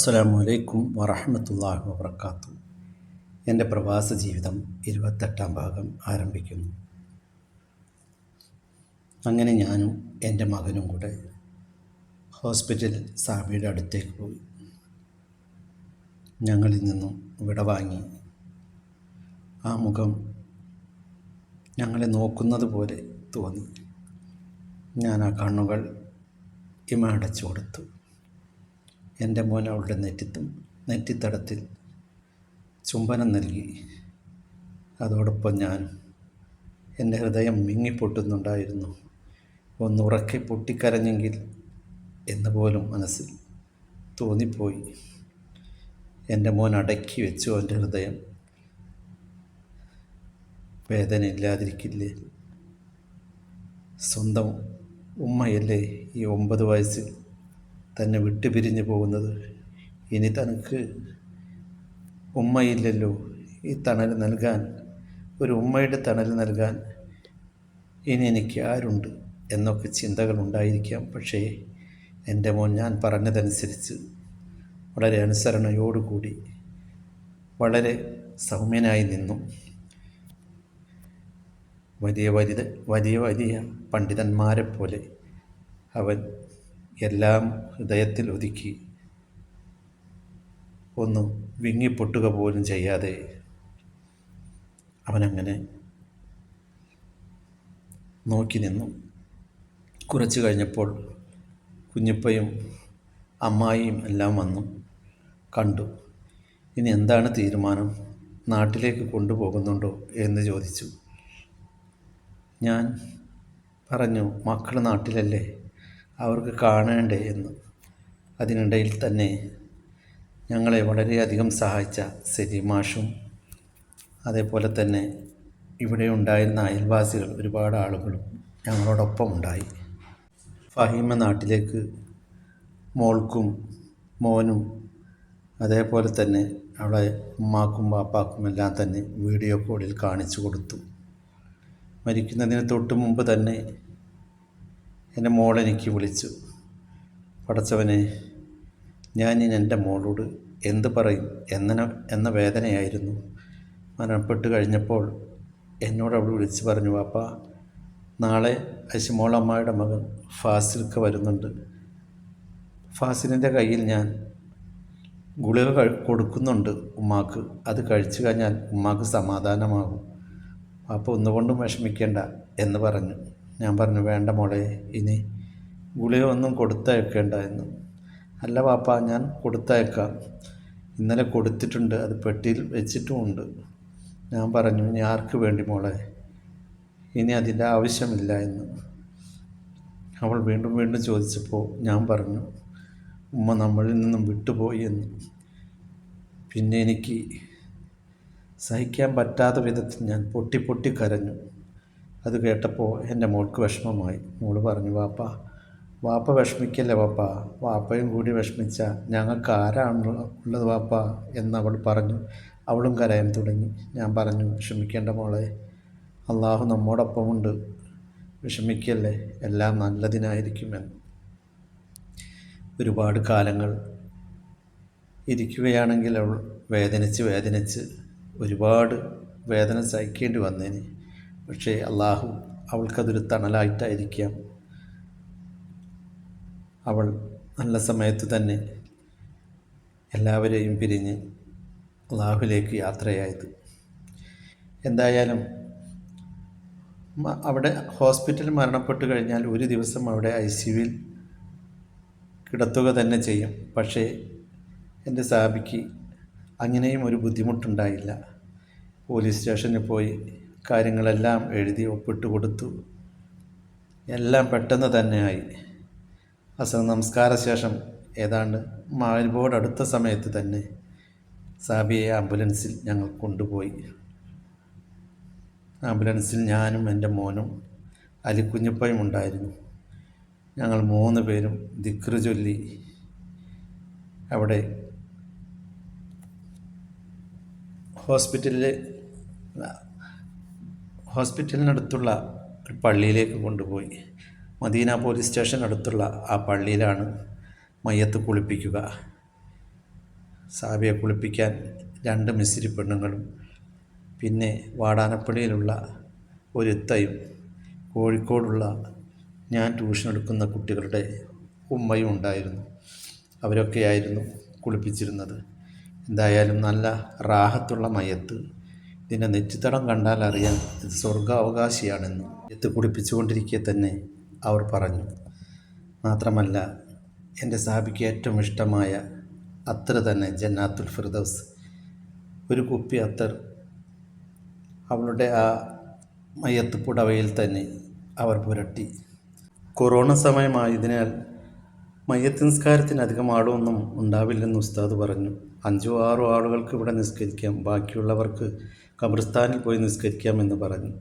അസ്സലാമു അലൈക്കും വറഹമത്തല്ലാഹു വബർക്കാത്തു എന്റെ പ്രവാസ ജീവിതം ഇരുപത്തെട്ടാം ഭാഗം ആരംഭിക്കുന്നു. അങ്ങനെ ഞാനും എന്റെ മകനും കൂടെ ഹോസ്പിറ്റൽ സാബിയുടെ അടുത്തേക്ക് പോയി. ഞങ്ങളിൽ നിന്നും വിട വാങ്ങി. ആ മുഖം ഞങ്ങളെ നോക്കുന്നത് പോലെ തോന്നി. ഞാൻ ആ കണ്ണുകൾ ഇമ അടച്ചു കൊടുത്തു. എന്റെ മോൻ അവളുടെ നെറ്റിത്തും നെറ്റിത്തടത്തിൽ ചുംബനം നൽകി. അതോടൊപ്പം ഞാൻ എന്റെ ഹൃദയം മിങ്ങിപ്പൊട്ടുന്നുണ്ടായിരുന്നു. ഒന്നുറക്കെ പൊട്ടിക്കരഞ്ഞെങ്കിൽ എന്ന് പോലും മനസ്സിൽ തോന്നിപ്പോയി. എന്റെ മോൻ അടക്കി വെച്ചു എന്റെ ഹൃദയം. വേദന ഇല്ലാതിരിക്കില്ലേ? സ്വന്തം ഉമ്മയല്ലേ ഈ ഒമ്പത് വയസ്സിൽ തന്നെ വിട്ടു പിരിഞ്ഞു പോകുന്നത്. ഇനി തനിക്ക് ഉമ്മയില്ലല്ലോ. ഈ തണൽ നൽകാൻ ഒരു ഉമ്മയുടെ തണൽ നൽകാൻ ഇനി എനിക്ക് ആരുണ്ട് എന്നൊക്കെ ചിന്തകൾ ഉണ്ടായിരിക്കാം. പക്ഷേ എന്റെ മോൻ ഞാൻ പറഞ്ഞതനുസരിച്ച് വളരെ അനുസരണയോടുകൂടി വളരെ സൗമ്യനായി നിന്നു. വലിയ വലിയ വലിയ പണ്ഡിതന്മാരെ പോലെ അവൻ എല്ലാം ഹൃദയത്തിൽ ഒതുക്കി. ഒന്ന് വിങ്ങിപ്പൊട്ടുക പോലും ചെയ്യാതെ അവനങ്ങനെ നോക്കി നിന്നു. കുറച്ച് കഴിഞ്ഞപ്പോൾ കുഞ്ഞിപ്പയും അമ്മായിയും എല്ലാം വന്നു. കണ്ടു. ഇനി എന്താണ് തീരുമാനം? നാട്ടിലേക്ക് കൊണ്ടുപോകുന്നുണ്ടോ എന്ന് ചോദിച്ചു. ഞാൻ പറഞ്ഞു മക്കൾ നാട്ടിലല്ലേ? അവർക്ക് കാണേണ്ടേ എന്ന് അതിനിടയിൽ തന്നെ ഞങ്ങളെ വളരെയധികം സഹായിച്ച സെലിമാഷും അതേപോലെ തന്നെ ഇവിടെ ഉണ്ടായിരുന്ന അയൽവാസികൾ ഒരുപാട് ആളുകളും ഞങ്ങളോടൊപ്പം ഉണ്ടായി. ഫഹീമ നാട്ടിലേക്ക് മോൾക്കും മോനും അതേപോലെ തന്നെ അവളെ ഉമ്മാക്കും പാപ്പാക്കും എല്ലാം തന്നെ വീഡിയോ കോളിൽ കാണിച്ചു കൊടുത്തു. മരിക്കുന്നതിന് തൊട്ട് മുമ്പ് തന്നെ എന്റെ മോളെനിക്ക് വിളിച്ചു. പടച്ചവനെ ഞാൻ ഇനി എന്റെ മോളോട് എന്ത് പറയും? എന്ന എന്ന വേദനയായിരുന്നു. മരണപ്പെട്ട് കഴിഞ്ഞപ്പോൾ എന്നോട് അവൾ വിളിച്ച് പറഞ്ഞു പാപ്പ നാളെ അശിമോളമ്മയുടെ മകൻ ഫാസിൽക്ക് വരുന്നുണ്ട്. ഫാസിലിന്റെ കയ്യിൽ ഞാൻ ഗുളിക കൊടുക്കുന്നുണ്ട് ഉമ്മാക്ക്. അത് കഴിച്ചു കഴിഞ്ഞാൽ ഉമ്മാക്ക് സമാധാനമാകും. അപ്പോൾ ഒന്നുകൊണ്ടും വിഷമിക്കേണ്ട എന്ന് പറഞ്ഞു. ഞാൻ പറഞ്ഞു വേണ്ട മോളെ ഇനി ഗുളിക ഒന്നും കൊടുത്തയക്കേണ്ട എന്ന്. അല്ല പാപ്പ ഞാൻ കൊടുത്തയക്കാം. ഇന്നലെ കൊടുത്തിട്ടുണ്ട് അത് പെട്ടിയിൽ വെച്ചിട്ടുമുണ്ട്. ഞാൻ പറഞ്ഞു ഇനി ആർക്ക് വേണ്ടി മോളെ? ഇനി അതിന്റെ ആവശ്യമില്ല എന്ന്. അവൾ വീണ്ടും വീണ്ടും ചോദിച്ചപ്പോൾ ഞാൻ പറഞ്ഞു ഉമ്മ നമ്മളിൽ നിന്നും വിട്ടുപോയി എന്ന്. പിന്നെ എനിക്ക് സഹിക്കാൻ പറ്റാത്ത വിധത്തിൽ ഞാൻ പൊട്ടി പൊട്ടി കരഞ്ഞു. അത് കേട്ടപ്പോൾ എന്റെ മോൾക്ക് വിഷമമായി. മോൾ പറഞ്ഞു വാപ്പ വാപ്പ വിഷമിക്കല്ലേ വാപ്പ? വാപ്പയും കൂടി വിഷമിച്ച ഞങ്ങൾക്ക് ആരാണ് ഉള്ളത് വാപ്പ? അവൾ പറഞ്ഞു. അവളും കരയാൻ തുടങ്ങി. ഞാൻ പറഞ്ഞു വിഷമിക്കേണ്ട മോളെ അള്ളാഹു നമ്മോടൊപ്പമുണ്ട്. വിഷമിക്കല്ലേ? എല്ലാം നല്ലതിനായിരിക്കുമെന്ന്. ഒരുപാട് കാലങ്ങൾ ഇരിക്കുകയാണെങ്കിൽ അവൾ വേദനിച്ച് വേദനിച്ച് ഒരുപാട് വേദന സഹിക്കേണ്ടി വന്നേനെ. പക്ഷേ അള്ളാഹു അവൾക്കതൊരു തണലായിട്ടായിരിക്കാം. അവൾ നല്ല സമയത്ത് തന്നെ എല്ലാവരെയും പിരിഞ്ഞ് അള്ളാഹുലേക്ക് യാത്രയായത്. എന്തായാലും അവിടെ ഹോസ്പിറ്റലിൽ മരണപ്പെട്ട് കഴിഞ്ഞാൽ ഒരു ദിവസം അവിടെ ഐ സിയുവിൽ കിടത്തുക തന്നെ ചെയ്യും. പക്ഷേ എന്റെ സാബിക്ക് അങ്ങനെയും ഒരു ബുദ്ധിമുട്ടുണ്ടായില്ല. പോലീസ് സ്റ്റേഷനിൽ പോയി കാര്യങ്ങളെല്ലാം എഴുതി ഒപ്പിട്ട് കൊടുത്തു. എല്ലാം പെട്ടെന്ന് തന്നെയായി അസുഖ നമസ്കാര ശേഷം ഏതാണ്ട് മാലിബോർഡ് അടുത്ത സമയത്ത് തന്നെ സാബിയെ ആംബുലൻസിൽ ഞങ്ങൾ കൊണ്ടുപോയി. ആംബുലൻസിൽ ഞാനും എന്റെ മോനും അലിക്കുഞ്ഞപ്പയും ഉണ്ടായിരുന്നു. ഞങ്ങൾ മൂന്ന് പേരും ദിക്റ് ചൊല്ലി അവിടെ ഹോസ്പിറ്റലിൽ ഹോസ്പിറ്റലിനടുത്തുള്ള പള്ളിയിലേക്ക് കൊണ്ടുപോയി. മദീന പോലീസ് സ്റ്റേഷനടുത്തുള്ള ആ പള്ളിയിലാണ് മയ്യത്ത് കുളിപ്പിക്കുക. സാബിയെ കുളിപ്പിക്കാൻ രണ്ട് മിസ്രി പെണ്ണുങ്ങളും പിന്നെ വാടാനപ്പള്ളിയിലുള്ള ഒരുത്തയും കോഴിക്കോടുള്ള ഞാൻ ട്യൂഷൻ എടുക്കുന്ന കുട്ടികളുടെ ഉമ്മയും ഉണ്ടായിരുന്നു. അവരൊക്കെയായിരുന്നു കുളിപ്പിച്ചിരുന്നത്. എന്തായാലും നല്ല റാഹത്തുള്ള മയത്ത് ഇതിന്റെ നെറ്റിത്തടം കണ്ടാൽ അറിയാൻ ഇത് സ്വർഗാവകാശിയാണെന്ന് എത്ത് കുടിപ്പിച്ചുകൊണ്ടിരിക്കെ തന്നെ അവർ പറഞ്ഞു. മാത്രമല്ല എന്റെ സാബിക്ക് ഏറ്റവും ഇഷ്ടമായ അത്ര തന്നെ ജന്നാത്തുൽ ഫിർദൗസ്. ഒരു കുപ്പി അത്തർ അവളുടെ ആ മയ്യത്ത് പുടവയിൽ തന്നെ അവർ പുരട്ടി. കൊറോണ സമയമായതിനാൽ മയ്യത്ത് അധികം ആളൊന്നും ഉണ്ടാവില്ലെന്ന് ഉസ്താദ് പറഞ്ഞു. അഞ്ചോ ആറോ ആളുകൾക്ക് ഇവിടെ നിസ്കരിക്കാം. ബാക്കിയുള്ളവർക്ക് ഖബർസ്ഥാനിൽ പോയി നിസ്കരിക്കാമെന്ന് പറഞ്ഞു.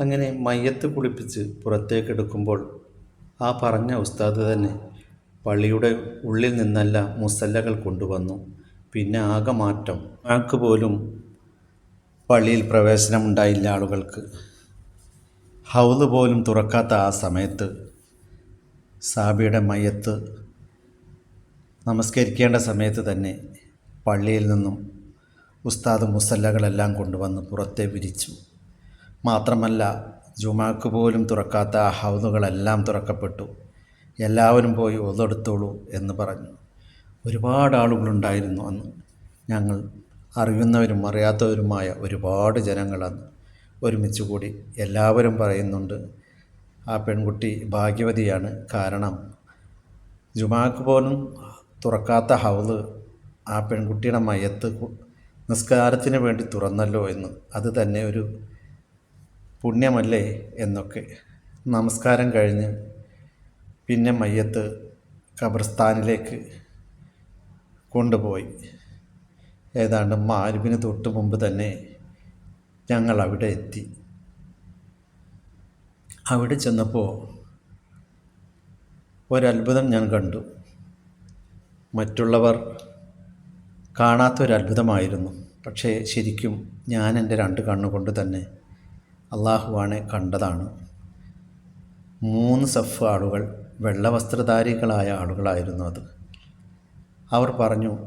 അങ്ങനെ മയ്യത്ത് കുളിപ്പിച്ച് പുറത്തേക്കെടുക്കുമ്പോൾ ആ പറഞ്ഞ ഉസ്താദ് തന്നെ പള്ളിയുടെ ഉള്ളിൽ നിന്നല്ല മുസല്ലകൾ കൊണ്ടുവന്നു. പിന്നെ ആകെ മാറ്റം. ആൾക്ക് പോലും പള്ളിയിൽ പ്രവേശനമുണ്ടായില്ല ആളുകൾക്ക്. ഹൗദ് പോലും തുറക്കാത്ത ആ സമയത്ത് സാബിയുടെ മയ്യത്ത് നമസ്കരിക്കേണ്ട സമയത്ത് തന്നെ പള്ളിയിൽ നിന്നും ഉസ്താദ് മുസല്ലകളെല്ലാം കൊണ്ടുവന്ന് പുറത്തെ വിരിച്ചു. മാത്രമല്ല ജുമാക്ക് പോലും തുറക്കാത്ത ആ ഹൗദുകളെല്ലാം തുറക്കപ്പെട്ടു. എല്ലാവരും പോയി ഒതെടുത്തോളൂ എന്ന് പറഞ്ഞു. ഒരുപാട് ആളുകളുണ്ടായിരുന്നു അന്ന്. ഞങ്ങൾ അറിയുന്നവരും അറിയാത്തവരുമായ ഒരുപാട് ജനങ്ങളന്ന് ഒരുമിച്ച് കൂടി എല്ലാവരും പറയുന്നുണ്ട് ആ പെൺകുട്ടി ഭാഗ്യവതിയാണ്. കാരണം ജുമാക്ക് പോലും തുറക്കാത്ത ഹൗദ് ആ പെൺകുട്ടിയുടെ മയത്ത് നിസ്കാരത്തിന് വേണ്ടി തുറന്നല്ലോ എന്ന്. അത് തന്നെ ഒരു പുണ്യമല്ലേ എന്നൊക്കെ. നമസ്കാരം കഴിഞ്ഞ് പിന്നെ മയ്യത്ത് ഖബർസ്ഥാനിലേക്ക് കൊണ്ടുപോയി. ഏതാണ്ട് മാരുവിന് തൊട്ട് മുമ്പ് തന്നെ ഞങ്ങൾ അവിടെ എത്തി. അവിടെ ചെന്നപ്പോൾ ഒരത്ഭുതം ഞാൻ കണ്ടു. മറ്റുള്ളവർ കാണാത്തൊരത്ഭുതമായിരുന്നു. പക്ഷേ ശരിക്കും ഞാൻ എന്റെ രണ്ട് കണ്ണുകൊണ്ട് തന്നെ അള്ളാഹുവാനെ കണ്ടതാണ്. മൂന്ന് സഫ് ആളുകൾ വെള്ളവസ്ത്രധാരികളായ ആളുകളായിരുന്നു അത്. അവർ പറഞ്ഞു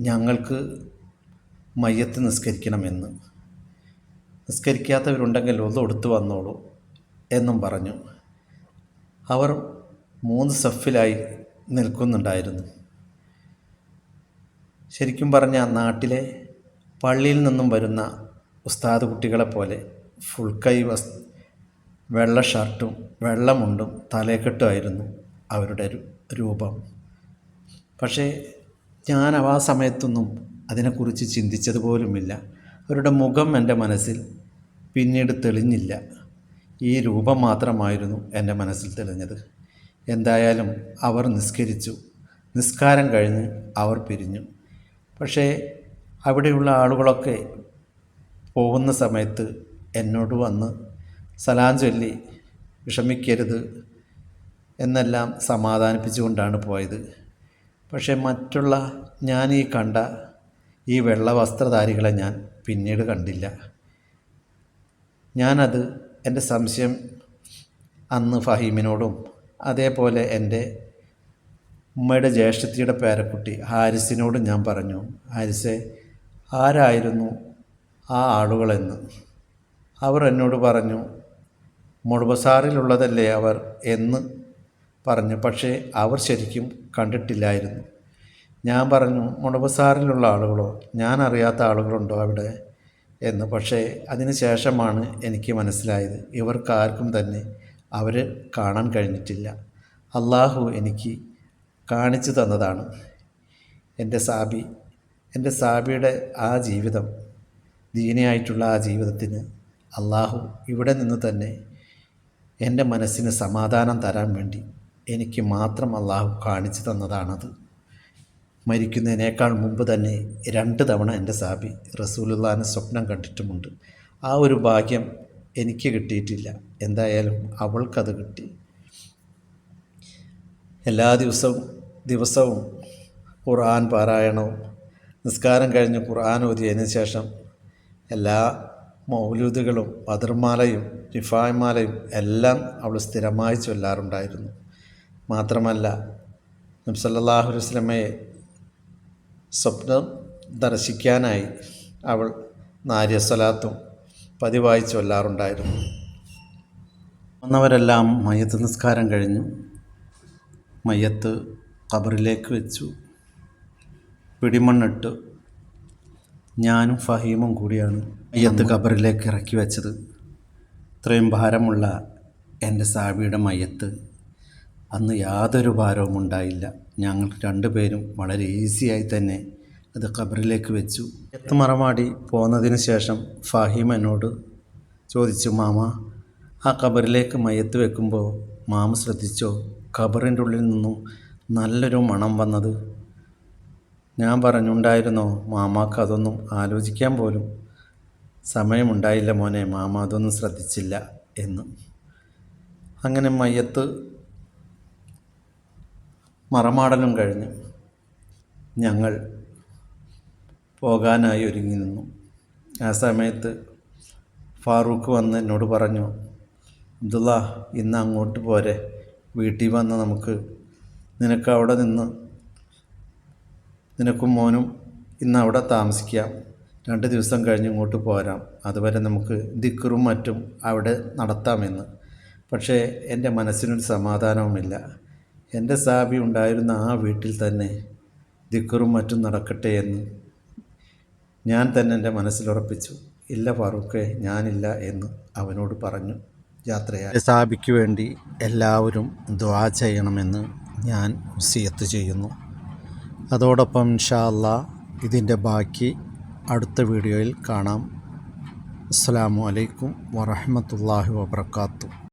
ഞങ്ങൾക്ക് മയ്യത്ത് നിസ്കരിക്കണമെന്ന്. നിസ്കരിക്കാത്തവരുണ്ടെങ്കിൽ ഒന്ന് എടുത്തു വന്നോളൂ എന്നും പറഞ്ഞു. അവർ മൂന്ന് സഫിലായി നിൽക്കുന്നുണ്ടായിരുന്നു. ശരിക്കും പറഞ്ഞാൽ നാട്ടിലെ പള്ളിയിൽ നിന്നും വരുന്ന ഉസ്താദ് കുട്ടികളെ പോലെ ഫുൾ കൈ വസ് വെള്ള ഷർട്ടും വെള്ളമുണ്ടും തലക്കെട്ടുമായിരുന്നു അവരുടെ രൂപം. പക്ഷേ ഞാൻ ആ സമയത്തൊന്നും അതിനെക്കുറിച്ച് ചിന്തിച്ചത് പോലുമില്ല. അവരുടെ മുഖം എന്റെ മനസ്സിൽ പിന്നീട് തെളിഞ്ഞില്ല. ഈ രൂപം മാത്രമായിരുന്നു എന്റെ മനസ്സിൽ തെളിഞ്ഞത്. എന്തായാലും അവർ നിസ്കരിച്ചു. നിസ്കാരം കഴിഞ്ഞ് അവർ പിരിഞ്ഞു. പക്ഷേ അവിടെയുള്ള ആളുകളൊക്കെ പോകുന്ന സമയത്ത് എന്നോട് വന്ന് സലാം ചൊല്ലി വിഷമിക്കരുത് എന്നെല്ലാം സമാധാനിപ്പിച്ചുകൊണ്ടാണ് പോയത്. പക്ഷേ മറ്റുള്ള ഞാൻ ഈ കണ്ട ഈ വെള്ള വസ്ത്രധാരികളെ ഞാൻ പിന്നീട് കണ്ടില്ല. ഞാനത് എന്റെ സംശയം അന്ന് ഫഹീമിനോടും അതേപോലെ എന്റെ ഉമ്മയുടെ ജ്യേഷ്ഠത്തിയുടെ പേരക്കുട്ടി ഹാരിസിനോട് ഞാൻ പറഞ്ഞു ഹാരിസെ ആരായിരുന്നു ആ ആളുകളെന്ന്? അവർ എന്നോട് പറഞ്ഞു മുഴുബസാറിലുള്ളതല്ലേ അവർ എന്ന് പറഞ്ഞു പക്ഷേ അവർ ശരിക്കും കണ്ടിട്ടില്ലായിരുന്നു. ഞാൻ പറഞ്ഞു മുടബസാറിലുള്ള ആളുകളോ? ഞാൻ അറിയാത്ത ആളുകളുണ്ടോ അവിടെ? എന്ന്. പക്ഷേ അതിന് ശേഷമാണ് എനിക്ക് മനസ്സിലായത് ഇവർക്കാർക്കും തന്നെ അവർ കാണാൻ കഴിഞ്ഞിട്ടില്ല. അള്ളാഹു എനിക്ക് കാണിച്ചു തന്നതാണ് എന്റെ സാബി. എന്റെ സാബിയുടെ ആ ജീവിതം ദീനയായിട്ടുള്ള ആ ജീവിതത്തിന് അള്ളാഹു ഇവിടെ നിന്ന് തന്നെ എന്റെ മനസ്സിന് സമാധാനം തരാൻ വേണ്ടി എനിക്ക് മാത്രം അള്ളാഹു കാണിച്ചു തന്നതാണത്. മരിക്കുന്നതിനേക്കാൾ മുമ്പ് തന്നെ രണ്ട് തവണ എന്റെ സാബി റസൂലുള്ളാനെ സ്വപ്നം കണ്ടിട്ടുമുണ്ട്. ആ ഒരു ഭാഗ്യം എനിക്ക് കിട്ടിയിട്ടില്ല. എന്തായാലും അവൾക്കത് കിട്ടി. എല്ലാ ദിവസവും ദിവസവും ഖുർആൻ പാരായണവും നിസ്കാരം കഴിഞ്ഞ് ഖുർആൻ ഓതിയതിന് ശേഷം എല്ലാ മൗലൂദുകളും ബദർമാലയും റിഫായ്മാലയും എല്ലാം അവൾ സ്ഥിരമായി ചൊല്ലാറുണ്ടായിരുന്നു. മാത്രമല്ല നബ്സല്ലാഹു വസ്ലമയെ സ്വപ്നം ദർശിക്കാനായി അവൾ നാര്യസ്വലാത്തും പതിവായി ചൊല്ലാറുണ്ടായിരുന്നു. വന്നവരെല്ലാം മയത്ത് നിസ്കാരം കഴിഞ്ഞു. മയ്യത്ത് ഖബറിലേക്ക് വെച്ചു. പിടിമണ്ണിട്ട് ഞാനും ഫഹീമും കൂടിയാണ് മയ്യത്ത് ഖബറിലേക്ക് ഇറക്കി വെച്ചത്. ഇത്രയും ഭാരമുള്ള എന്റെ സാബിയുടെ മയ്യത്ത് അന്ന് യാതൊരു ഭാരവും ഉണ്ടായില്ല. ഞങ്ങൾ രണ്ടുപേരും വളരെ ഈസിയായി തന്നെ അത് ഖബറിലേക്ക് വെച്ചു. എത്ത് മറമാടി പോന്നതിന് ശേഷം ഫഹീം എന്നോട് ചോദിച്ചു മാമ ആ ഖബറിലേക്ക് മയത്ത് വെക്കുമ്പോൾ മാമ ശ്രദ്ധിച്ചോ? ഖബറിന്റെ ഉള്ളിൽ നിന്നും നല്ലൊരു മണം വന്നത്. ഞാൻ പറഞ്ഞുണ്ടായിരുന്നോ മാമാക്ക് അതൊന്നും ആലോചിക്കാൻ പോലും സമയമുണ്ടായില്ല മോനെ മാമ അതൊന്നും ശ്രദ്ധിച്ചില്ല എന്ന്. അങ്ങനെ മയ്യത്ത് മറമാടലും കഴിഞ്ഞ് ഞങ്ങൾ പോകാനായി ഒരുങ്ങി നിന്നു. ആ സമയത്ത് ഫാറൂഖ് വന്ന് എന്നോട് പറഞ്ഞു അബ്ദുള്ള ഇന്ന് അങ്ങോട്ട് പോരെ. വീട്ടിൽ വന്ന് നമുക്ക് നിനക്ക് അവിടെ നിന്ന് നിനക്കും മോനും ഇന്ന് അവിടെ താമസിക്കാം. രണ്ട് ദിവസം കഴിഞ്ഞ് ഇങ്ങോട്ട് പോരാം. അതുവരെ നമുക്ക് ദിക്കറും മറ്റും അവിടെ നടത്താമെന്ന്. പക്ഷേ എന്റെ മനസ്സിനൊരു സമാധാനവുമില്ല. എന്റെ സാബി ഉണ്ടായിരുന്ന ആ വീട്ടിൽ തന്നെ ദിക്കറും മറ്റും നടക്കട്ടെ എന്ന് ഞാൻ തന്നെ എന്റെ മനസ്സിലുറപ്പിച്ചു ഇല്ല ഫാറൂഖെ ഞാനില്ല എന്ന് അവനോട് പറഞ്ഞു. യാത്രയായി. സാബിക്ക് വേണ്ടി എല്ലാവരും ദ്വാ ചെയ്യണമെന്ന് ഞാൻ സിയത്ത് ചെയ്യുന്നു. അതോടൊപ്പം ഇൻഷാ അല്ലാ ഇതിന്റെ ബാക്കി അടുത്ത വീഡിയോയിൽ കാണാം. അസ്സാം വലൈക്കും വറഹമത്തല്ലാഹി വബർക്കാത്തു